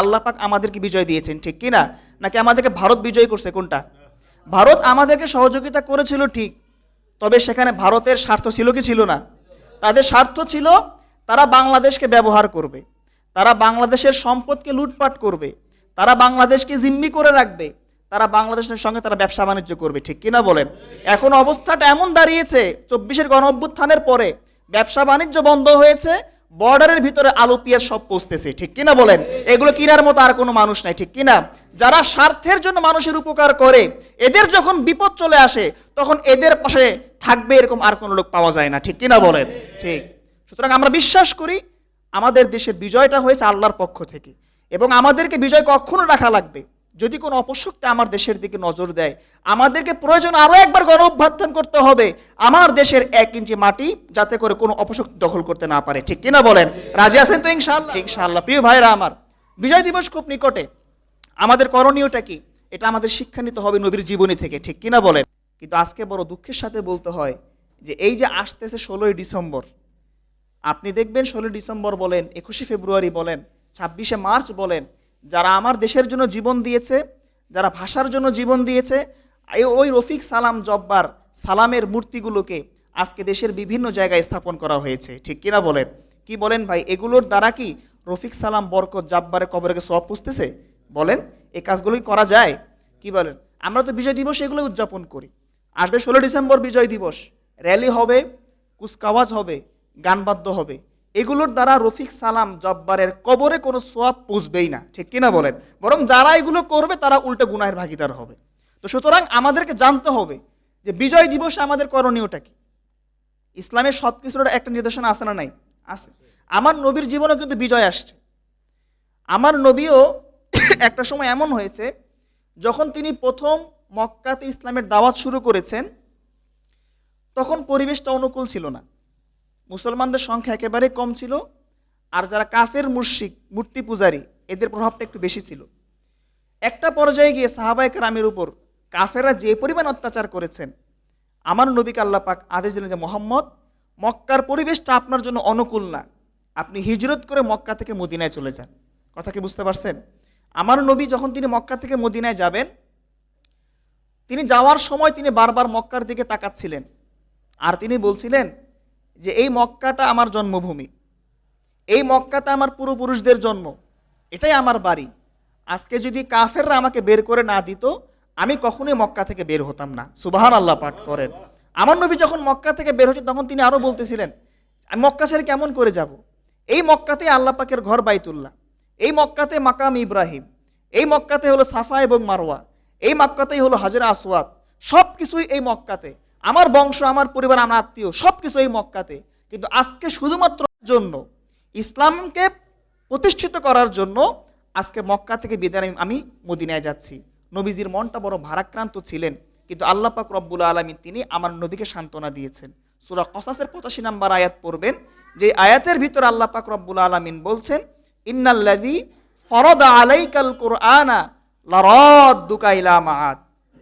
আল্লাহ পাক আমাদেরকে বিজয় দিয়েছেন, ঠিক কি না নাকি আমাদেরকে ভারত বিজয় করছে কোনটা? ভারত আমাদেরকে সহযোগিতা করেছিল ঠিক, তবে সেখানে ভারতের স্বার্থ ছিল কি ছিল না? তাদের স্বার্থ ছিল তারা বাংলাদেশকে ব্যবহার করবে, তারা বাংলাদেশের সম্পদকে লুটপাট করবে, তারা বাংলাদেশকে জিম্মি করে রাখবে, তারা বাংলাদেশের সঙ্গে তারা ব্যবসা বাণিজ্য করবে, ঠিক কিনা বলেন? এখন অবস্থাটা এমন দাঁড়িয়েছে, চব্বিশের গণ অভ্যুত্থানের পরে ব্যবসা বাণিজ্য বন্ধ হয়েছে বর্ডারের ভিতরে আলু, পেঁয়াজ সব পৌঁছতেছে ঠিক কিনা বলেন? এগুলো কিনার মতো আর কোনো মানুষ নাই, ঠিক কিনা? যারা স্বার্থের জন্য মানুষের উপকার করে, এদের যখন বিপদ চলে আসে, তখন এদের পাশে থাকবে এরকম আর কোনো লোক পাওয়া যায় না, ঠিক কিনা বলেন? ঠিক। সুতরাং আমরা বিশ্বাস করি, আমাদের দেশের বিজয়টা হয়েছে আল্লাহর পক্ষ থেকে এবং আমাদেরকে বিজয় কখনো রাখা লাগবে। যদি কোনো অপশক্তি আমার দেশের দিকে নজর দেয়, আমাদেরকে প্রয়োজন আরও একবার গণ অভ্যর্থন করতে হবে। আমার দেশের এক ইঞ্চি মাটি যাতে করে কোনো অপশক্তি দখল করতে না পারে। ঠিক কিনা বলেন? রাজি আছেন তো ইনশাআল্লাহ? ইনশাআল্লাহ। প্রিয় ভাইরা আমার, বিজয় দিবস খুব নিকটে। আমাদের করণীয়টা কি? এটা আমাদের শিক্ষা নিতে হবে নবীর জীবনী থেকে। ঠিক কিনা বলেন? কিন্তু আজকে বড় দুঃখের সাথে বলতে হয় যে এই যে আসতেছে ষোলোই ডিসেম্বর, আপনি দেখবেন ষোলোই ডিসেম্বর বলেন, একুশে ফেব্রুয়ারি বলেন, ছাব্বিশে মার্চ বলেন যারা আমার দেশের জন্য জীবন দিয়েছে, যারা ভাষার জন্য জীবন দিয়েছে ওই রফিক সালাম জব্বার সালামের মূর্তিগুলোকে আজকে দেশের বিভিন্ন জায়গায় স্থাপন করা হয়েছে। ঠিক কিনা বলেন? কি বলেন ভাই? এগুলোর দ্বারা কি রফিক সালাম বরকত জাব্বারের কবরকে সব পুষতেছে? বলেন এই কাজগুলোই করা যায়? কি বলেন? আমরা তো বিজয় দিবস এগুলো উদযাপন করি। আসবে ষোলো ডিসেম্বর বিজয় দিবস। র্যালি হবে, কুচকাওয়াজ হবে, গানবাদ্য হবে। এগুলোর দ্বারা রফিক সালাম জব্বারের কবরে কোনো সোয়াব পুষবেই না। ঠিক কিনা বলেন? বরং যারা এগুলো করবে, তারা উল্টো গুনাহের ভাগিদার হবে। তো সুতরাং আমাদেরকে জানতে হবে যে বিজয় দিবসে আমাদের করণীয়টা কি? ইসলামের সব কিছুর একটা নির্দেশনা আছে না নাই? আছে। আমার নবীর জীবনেও কিন্তু বিজয় আসছে। আমার নবীও একটা সময় এমন হয়েছে, যখন তিনি প্রথম মক্কাতে ইসলামের দাওয়াত শুরু করেছেন, তখন পরিবেশটা অনুকূল ছিল না। মুসলমানদের সংখ্যা একেবারে কম ছিল, আর যারা কাফের মুর্শিক মূর্তি পূজারী, এদের প্রভাবটা একটু বেশি ছিল। একটা পর্যায়ে গিয়ে সাহাবায়ে রামের উপর কাফেরা যে পরিমাণ অত্যাচার করেছেন, আমার নবীকে আল্লাহ পাক আদেশ দিলেন যে, মোহাম্মদ, মক্কার পরিবেশটা আপনার জন্য অনুকূল না। আপনি হিজরত করে মক্কা থেকে মদিনায় চলে যান। কথা কি বুঝতে পারছেন? আমার নবী যখন তিনি মক্কা থেকে মদিনায় যাবেন, তিনি যাওয়ার সময় তিনি বারবার মক্কার দিকে তাকাচ্ছিলেন। আর তিনি বলছিলেন যে এই মক্কাটা আমার জন্মভূমি, এই মক্কাতে আমার পূর্বপুরুষদের জন্ম, এটাই আমার বাড়ি। আজকে যদি কাফেররা আমাকে বের করে না দিত, আমি কখনোই মক্কা থেকে বের হতাম না। সুবাহান আল্লাহ পাঠ করেন। আমার নবী যখন মক্কা থেকে বের হচ্ছে তখন তিনি আরও বলতেছিলেন, আমি মক্কা ছেড়ে কেমন করে যাব? এই মক্কাতে আল্লাহ পাকের ঘর বাইতুল্লাহ, এই মক্কাতে মাকাম ইব্রাহিম, এই মক্কাতে হলো সাফা এবং মারোয়া এই মক্কাতেই হলো হাজরা আসওয়াত সব কিছুই এই মক্কাতে। আমার বংশ, আমার পরিবার, আমার আত্মীয় সব কিছু এই মক্কাতে। কিন্তু আজকে শুধুমাত্র জন্য, ইসলামকে প্রতিষ্ঠিত করার জন্য আজকে মক্কা থেকে বিদায় আমি- মদিনায় যাচ্ছি। নবীজির মনটা বড় ভারাক্রান্ত ছিলেন, কিন্তু আল্লাহ পাক রব্বুল আলমিন তিনি আমার নবীকে সান্ত্বনা দিয়েছেন। সুরা কসাসের পঁচাশি নাম্বার আয়াত পড়বেন, যে আয়াতের ভিতর আল্লাহ পাক রব্বুল আলমিন বলছেন, ইন্নাল্লাযী ফরদা আলাইকাল কুরআনা লারাদ্দুকা ইলা মাআদ।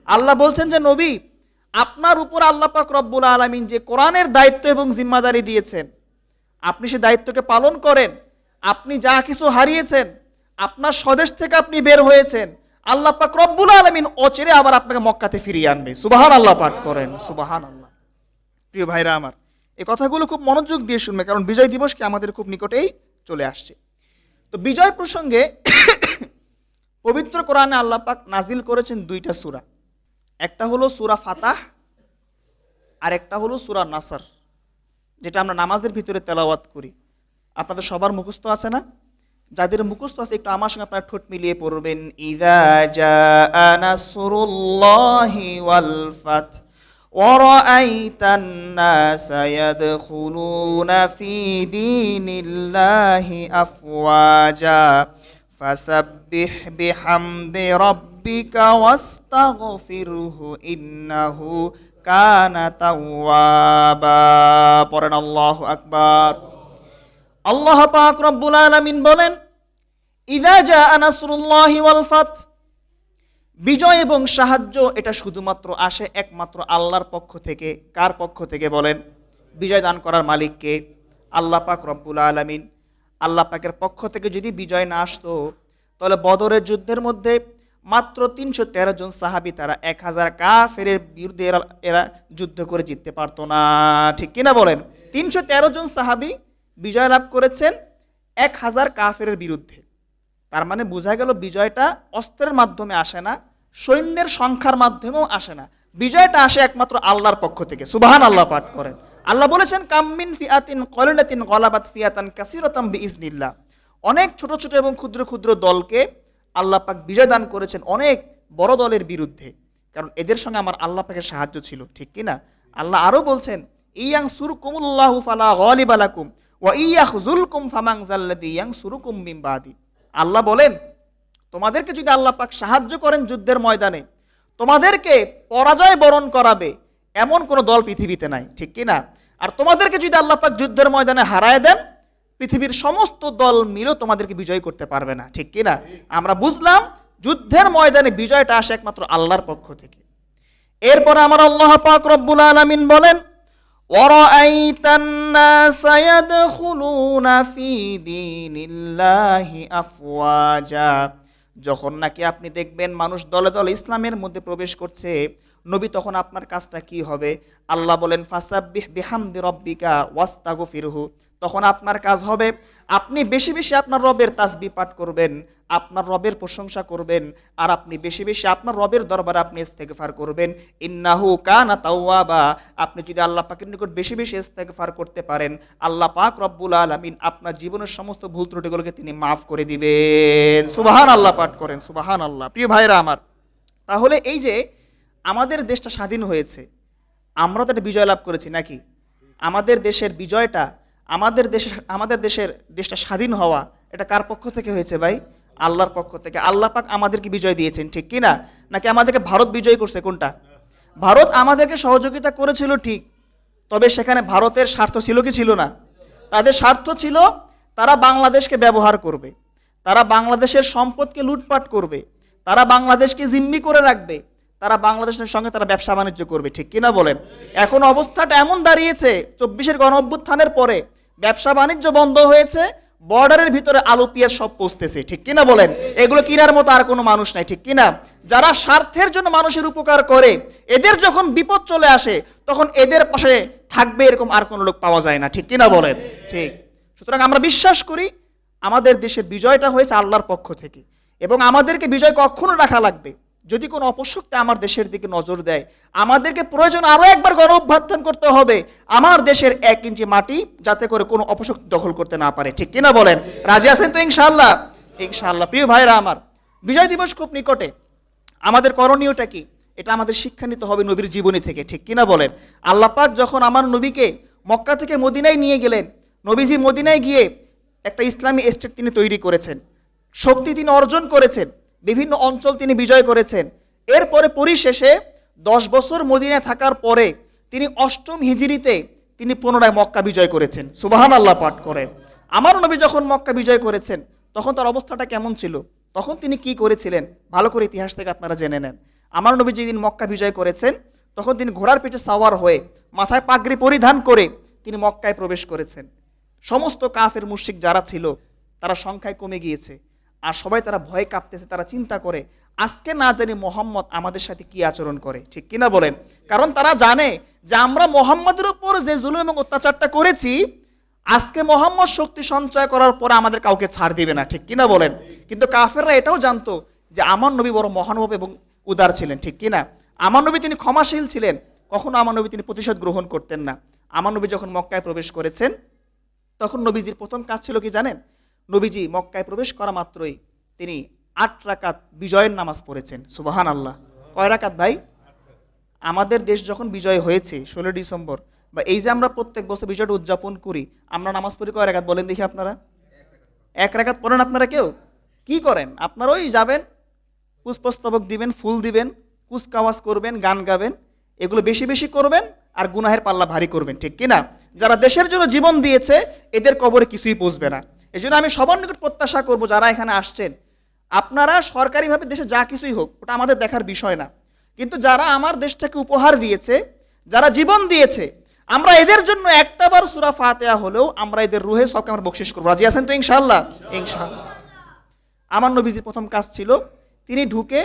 আল্লাহ বলছেন যে, নবী আপনার উপর আল্লাহ পাক রব্বুল আলমিন যে কোরআনের দায়িত্ব এবং জিম্মাদারি দিয়েছেন, আপনি সে দায়িত্বকে পালন করেন, আপনি যা কিছু হারিয়েছেন, আপনার স্বদেশ থেকে আপনি বের হয়েছেন, আল্লাহ পাক রব্বুল আলমিন অচেরে আবার আপনাকে মক্কাতে ফিরিয়ে আনবে। সুবাহান আল্লাহ পাঠ করেন সুবাহান আল্লাহ প্রিয় ভাইরা আমার, এই কথাগুলো খুব মনোযোগ দিয়ে শুনবে, কারণ বিজয় দিবসকে আমাদের খুব নিকটেই চলে আসছে। তো বিজয় প্রসঙ্গে পবিত্র কোরআনে আল্লাহ পাক নাজিল করেছেন দুইটা সূরা। একটা হলো সূরা ফাতাহ আর একটা হলো সূরা নাসার যেটা আমরা নামাজের ভিতরে তেলাওয়াত করি আপনাদের সবার মুখস্থ আছে না যাদের মুখস্থ আছে একটু আমার সঙ্গে আপনারা ঠোঁট মিলিয়ে পড়বেন ইদা জাআ নাসরুল্লাহি ওয়াল ফাত ورأيت الناس يدخلون في دين الله أفواجا فسبح بحمد ربك রাব্বিকা ওয়াস্তাগফিরহু ইন্নাহু কানা তাওয়াবা পড়েন আল্লাহু আকবার। আল্লাহ পাক রব্বুল আলামিন বলেন, ইদা জা নাসরুল্লাহি ওয়াল ফাত। বিজয় এবং সাহায্য এটা শুধুমাত্র আসে একমাত্র আল্লাহর পক্ষ থেকে। কার পক্ষ থেকে বলেন? বিজয় দান করার মালিককে। আল্লাহ পাক রব্বুল আলমিন আল্লাহ পাকের পক্ষ থেকে যদি বিজয় না আসতো, তাহলে বদরের যুদ্ধের মধ্যে মাত্র তিনশো তেরো জন সাহাবি তারা এক হাজার কাফের বিরুদ্ধে এরা এরা যুদ্ধ করে জিততে পারতো না। ঠিক কিনা বলেন? তিনশো তেরো জন সাহাবি বিজয় লাভ করেছেন এক হাজার কাফের বিরুদ্ধে। তার মানে বোঝা গেল বিজয়টা অস্ত্রের মাধ্যমে আসে না, সৈন্যের সংখ্যার মাধ্যমেও আসে না। বিজয়টা আসে একমাত্র আল্লাহর পক্ষ থেকে। সুবাহান আল্লাহ পাঠ করেন। আল্লাহ বলেছেন কাম্মিন ফিয়াতিন কলিনাতিন গলাবাত ফিয়াতান কাসিরতাম বিইজনিল্লাহ অনেক ছোট ছোট এবং ক্ষুদ্র ক্ষুদ্র দলকে আল্লাহ পাক বিজয় দান করেছেন অনেক বড় দলের বিরুদ্ধে। কারণ এদের সঙ্গে আমার আল্লাহ পাকের সাহায্য ছিল, ঠিক কি না? আল্লাহ আরও বলছেন ইয়াং সুরকুমুল্লাহু ফালা গলিবালাকুম ওয়া ইয়াখযুলকুম ফামাং জাল্লাদি ইয়াং সুরুকুম মিন বাদি। আল্লাহ বলেন, তোমাদেরকে যদি আল্লাহ পাক সাহায্য করেন যুদ্ধের ময়দানে, তোমাদেরকে পরাজয় বরণ করাবে এমন কোনো দল পৃথিবীতে নাই, ঠিক কি না? আর তোমাদেরকে যদি আল্লাহ পাক যুদ্ধের ময়দানে হারায় দেন পৃথিবীর সমস্ত দল মিলেও তোমাদেরকে বিজয় করতে পারবে না ঠিক কি না আমরা বুঝলাম যুদ্ধের ময়দানে বিজয়টা আসে একমাত্র আল্লাহর পক্ষ থেকে এরপর আমার আল্লাহ পাক রব্বুল আলামিন বলেন وَرَأَيْتَ النَّاسَ يَدْخُلُونَ فِي دِينِ اللَّهِ أَفْوَاجًا যখন নাকি আপনি দেখবেন মানুষ দলে দলে ইসলামের মধ্যে প্রবেশ করছে নবী তখন আপনার কাজটা কি হবে? আল্লাহ বলেন, ফাসাব্বিহ বিহামদি রব্বিকা ওয়াস্তাগফিরহু। তখন আপনার কাজ হবে, আপনি বেশি বেশি আপনার রবের তাসবি পাঠ করবেন, আপনার রবের প্রশংসা করবেন, আর আপনি বেশি বেশি আপনার রবের দরবারে আপনি ইস্তেগফার করবেন। ইন্নাহু কানা তাওয়াবা। আপনি যদি আল্লাহ পাকের নিকট বেশি বেশি ইস্তেগফার করতে পারেন, আল্লাহ পাক রব্বুল আলামিন আপনার জীবনের সমস্ত ভুল ত্রুটিগুলোকে তিনি মাফ করে দিবেন। সুবাহান আল্লাহ পাঠ করেন সুবাহান আল্লাহ প্রিয় ভাইরা আমার, তাহলে এই যে আমাদের দেশটা স্বাধীন হয়েছে। আমরা তো একটা বিজয় লাভ করেছি, নাকি? আমাদের দেশের বিজয়টা, আমাদের দেশে, আমাদের দেশের দেশটা স্বাধীন হওয়া এটা কার পক্ষ থেকে হয়েছে ভাই? আল্লাহর পক্ষ থেকে। আল্লাহ পাক আমাদেরকে বিজয় দিয়েছেন, ঠিক কি না? নাকি আমাদেরকে ভারত বিজয় করছে, কোনটা? ভারত আমাদেরকে সহযোগিতা করেছিল, ঠিক। তবে সেখানে ভারতের স্বার্থ ছিল কি ছিল না? তাদের স্বার্থ ছিল, তারা বাংলাদেশকে ব্যবহার করবে। তারা বাংলাদেশের সম্পদকে লুটপাট করবে। তারা বাংলাদেশকে জিম্মি করে রাখবে। তারা বাংলাদেশের সঙ্গে তারা ব্যবসা বাণিজ্য করবে, ঠিক কিনা বলেন? এখন অবস্থাটা এমন দাঁড়িয়েছে, চব্বিশের গণ অভ্যুত্থানের পরে ব্যবসা বাণিজ্য বন্ধ হয়েছে, বর্ডারের ভিতরে আলু, পেঁয়াজ সব পৌঁছতেছে ঠিক কিনা বলেন? এগুলো কিনার মতো আর কোনো মানুষ নাই, ঠিক কিনা? যারা স্বার্থের জন্য মানুষের উপকার করে, এদের যখন বিপদ চলে আসে, তখন এদের পাশে থাকবে এরকম আর কোনো লোক পাওয়া যায় না, ঠিক কিনা বলেন? ঠিক। সুতরাং আমরা বিশ্বাস করি, আমাদের দেশের বিজয়টা হয়েছে আল্লাহর পক্ষ থেকে এবং আমাদেরকে বিজয় কখনো রাখা লাগবে। যদি কোনো অপশক্তি আমার দেশের দিকে নজর দেয়, আমাদেরকে প্রয়োজন আরও একবার গণ অভ্যর্থন করতে হবে। আমার দেশের এক ইঞ্চি মাটি যাতে করে কোনো অপশক্তি দখল করতে না পারে। ঠিক কিনা বলেন? রাজি আছেন তো ইনশাল্লাহ ইনশাল্লাহ প্রিয় ভাইরা আমার, বিজয় দিবস খুব নিকটে। আমাদের করণীয়টা কি? এটা আমাদের শিক্ষা নিতে হবে নবীর জীবনী থেকে। ঠিক কিনা বলেন? আল্লাহ পাক যখন আমার নবীকে মক্কা থেকে মদিনায় নিয়ে গেলেন, নবীজি মদিনায় গিয়ে একটা ইসলামী এস্টেট তিনি তৈরি করেছেন। শক্তি তিনি অর্জন করেছেন। বিভিন্ন অঞ্চল তিনি বিজয় করেছেন। এরপরে পরিশেষে দশ বছর মদিনায় থাকার পরে তিনি অষ্টম হিজড়িতে তিনি পুনরায় মক্কা বিজয় করেছেন। সুবাহান আল্লাহ পাঠ করেন। আমার নবী যখন মক্কা বিজয় করেছেন, তখন তার অবস্থাটা কেমন ছিল? তখন তিনি কি করেছিলেন? ভালো করে ইতিহাস থেকে আপনারা জেনে নেন। আমার নবী যেদিন মক্কা বিজয় করেছেন, তখন তিনি ঘোড়ার পিঠে সাওয়ার হয়ে মাথায় পাগড়ি পরিধান করে তিনি মক্কায় প্রবেশ করেছেন। সমস্ত কাফের মুশিক যারা ছিল, তারা সংখ্যায় কমে গিয়েছে। আর সবাই তারা ভয় কাঁপতেছে, তারা চিন্তা করে, আজকে না জানি মোহাম্মদ আমাদের সাথে কি আচরণ করে, ঠিক কিনা বলেন? কারণ তারা জানে যে আমরা মোহাম্মদের উপর যে জুলুম এবং অত্যাচারটা করেছি, আজকে মোহাম্মদ শক্তি সঞ্চয় করার পরে আমাদের কাউকে ছাড় দিবে না, ঠিক কিনা বলেন? কিন্তু কাফেররা এটাও জানতো যে আমার নবী বড় মহানুভব এবং উদার ছিলেন, ঠিক কিনা? আমার নবী তিনি ক্ষমাশীল ছিলেন, কখনো আমার নবী তিনি প্রতিশোধ গ্রহণ করতেন না। আমার নবী যখন মক্কায় প্রবেশ করেছেন, তখন নবীজির প্রথম কাজ ছিল কি জানেন? নবীজি মক্কায় প্রবেশ করা মাত্রই তিনি আট রাকাত বিজয়ের নামাজ পড়েছেন। সুবাহান আল্লাহ কয় রাকাত ভাই? আমাদের দেশ যখন বিজয় হয়েছে ষোলো ডিসেম্বর, বা এই যে আমরা প্রত্যেক বছর বিজয়টা উদযাপন করি, আমরা নামাজ পড়ি কয় রাকাত বলেন দেখি আপনারা? এক রাকাত পড়েন আপনারা কেউ? কি করেন? আপনারা ওই যাবেন, পুষ্পস্তবক দিবেন, ফুল দিবেন, কুচকাওয়াজ করবেন, গান গাবেন, এগুলো বেশি বেশি করবেন আর গুনাহের পাল্লা ভারী করবেন, ঠিক কিনা? যারা দেশের জন্য জীবন দিয়েছে, এদের কবরে কিছুই পৌঁছবে না। এই জন্য আমি সবার নিকট প্রত্যাশা করব যারা এখানে আসছেন। আপনারা সরকারিভাবে দেশে যা কিছুই হোক, ওটা আমাদের দেখার বিষয় না। কিন্তু যারা আমার দেশটাকে উপহার দিয়েছে, যারা জীবন দিয়েছে, আমরা এদের জন্য একটা বার সুরা ফাতেয়া হলেও আমরা এদের রুহে সবকে আমরা বকশিস করব। রাজি আছেন তো ইনশাল্লাহ ইনশাল্লাহ আমার নবীজির প্রথম কাজ ছিল, তিনি ঢুকে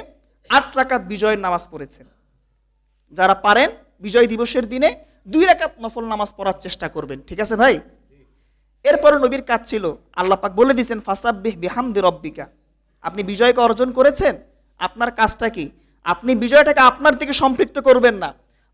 আট রাকাত বিজয়ের নামাজ পড়েছেন। যারা পারেন, বিজয় দিবসের দিনে দুই রাকাত নফল নামাজ পড়ার চেষ্টা করবেন। ঠিক আছে ভাই? এরপরে নবীর কাজ ছিল, আল্লাহ পাক বলে দিয়েছেন, ফাসাব্বিহ বিহামদি রব্বিকা। আপনি বিজয়কে অর্জন করেছেন, আপনার কাজটা কি? আপনি বিজয়টাকে আপনার দিকে সম্পৃক্ত করবেন না,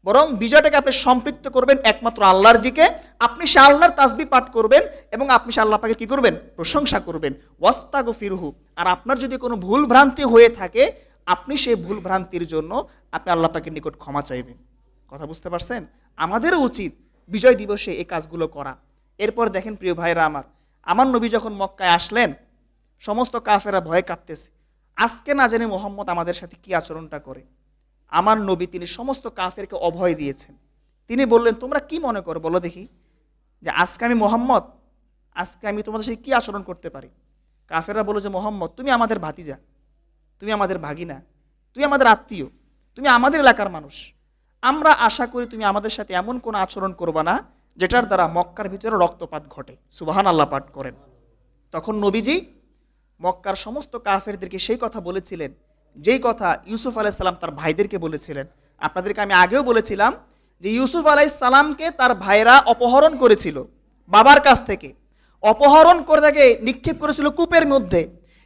বরং বিজয়টাকে আপনি সম্পৃক্ত করবেন একমাত্র আল্লাহর দিকে। আপনি সে আল্লাহর তাসবি পাঠ করবেন এবং আপনি সে আল্লাহ পাকে কি করবেন? প্রশংসা করবেন। ওয়াস্তাগো ফিরহু আর আপনার যদি কোনো ভুল ভ্রান্তি হয়ে থাকে, আপনি সেই ভুল ভ্রান্তির জন্য আপনি আল্লাহ পাকের নিকট ক্ষমা চাইবেন। কথা বুঝতে পারছেন? আমাদেরও উচিত বিজয় দিবসে এই কাজগুলো করা। এরপর দেখেন প্রিয় ভাইরা আমার আমার নবী যখন মক্কায় আসলেন, সমস্ত কাফেরা ভয়ে কাঁপতেছে। আজকে না জানি মোহাম্মদ আমাদের সাথে কি আচরণটা করে। আমার নবী তিনি সমস্ত কাফেরকে অভয় দিয়েছেন। তিনি বললেন, তোমরা কি মনে করো? বলো দেখি। যে আজকে আমি মোহাম্মদ, আজকে আমি তোমাদের সাথে কি আচরণ করতে পারি? কাফেররা বলো যে, মোহাম্মদ, তুমি আমাদের ভাতিজা। তুমি আমাদের ভাগিনা। তুমি আমাদের আত্মীয়। তুমি আমাদের এলাকার মানুষ। আমরা আশা করি তুমি আমাদের সাথে এমন কোনো আচরণ করবা না যেটার দ্বারা মক্কার ভিতরে রক্তপাত ঘটে। সুবাহান আল্লাহ পাঠ করেন। তখন নবীজি মক্কার সমস্ত কাফেরদেরকে সেই কথা বলেছিলেন। যেই কথা ইউসুফ আলাইসাল্লাম তার ভাইদেরকে বলেছিলেন। আপনাদেরকে আমি আগেও বলেছিলাম যে ইউসুফ আলাইসাল্লামকে তার ভাইরা অপহরণ করেছিল বাবার কাছ থেকে। অপহরণ করে তাকে নিক্ষেপ করেছিল কূপের মধ্যে।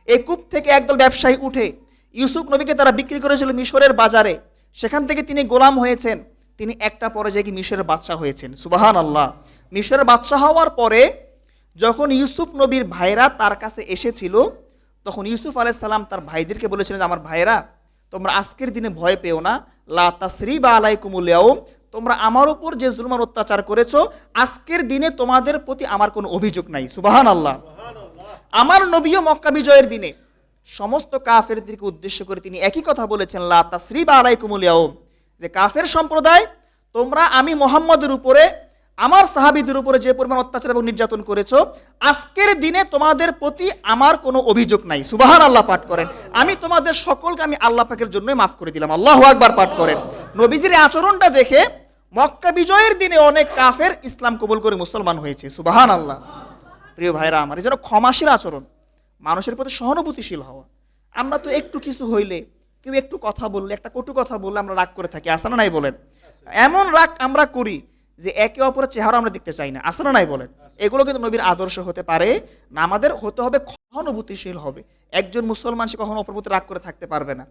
এই কূপ থেকে একদল ব্যবসায়ী উঠে ইউসুফ নবীকে তারা বিক্রি করেছিল মিশরের বাজারে। সেখান থেকে তিনি গোলাম হয়েছেন। তিনি একটা পর্যায়ে গিয়ে মিশরের বাদশা হয়েছেন। সুবাহান আল্লাহ মিশরের বাদশা হওয়ার পরে যখন ইউসুফ নবীর ভাইরা তার কাছে এসেছিল তখন ইউসুফ আলাইসাল্লাম তার ভাইদেরকে বলেছিলেন যে, আমার ভাইরা তোমরা আজকের দিনে ভয় পেও না। লা আলাই আলাইকুমুলিয়াউম তোমরা আমার উপর যে জুলমার অত্যাচার করেছ আজকের দিনে তোমাদের প্রতি আমার কোনো অভিযোগ নাই। সুবাহান আল্লাহ আমার নবীও মক্কা বিজয়ের দিনে সমস্ত কাফেরদেরকে উদ্দেশ্য করে তিনি একই কথা বলেছেন লা তাসরি বা আলাই আলাইকুমুলিয়াউম যে কাফের সম্প্রদায়, তোমরা আমি মোহাম্মদের উপরে, আমার সাহাবিদের উপরে যে পরিমাণ অত্যাচার এবং নির্যাতন করেছ, আজকের দিনে তোমাদের প্রতি আমার কোনো অভিযোগ নাই। সুবাহান আল্লাহ পাঠ করেন। আমি তোমাদের সকলকে আমি আল্লাহ পাকের জন্যই মাফ করে দিলাম। আল্লাহ আকবার পাঠ করেন। নবীজির আচরণটা দেখে মক্কা বিজয়ের দিনে অনেক কাফের ইসলাম কবুল করে মুসলমান হয়েছে। সুবাহান আল্লাহ প্রিয় ভাইরা আমার, এই যেন ক্ষমাশীল আচরণ, মানুষের প্রতি সহানুভূতিশীল হওয়া। আমরা তো একটু কিছু হইলে কেউ একটু কথা বললে, একটা কটু কথা বললে আমরা রাগ করে থাকি আসানা নাই বলেন? এমন রাগ আমরা করি যে একে অপরের চেহারা আমরা দেখতে চাই না আসানা নাই বলেন? এগুলো কিন্তু নবীর আদর্শ হতে পারে, না আমাদের হতে হবে সহানুভূতিশীল হবে। একজন মুসলমান, সে কখনো অপর রাগ করে থাকতে পারবে না।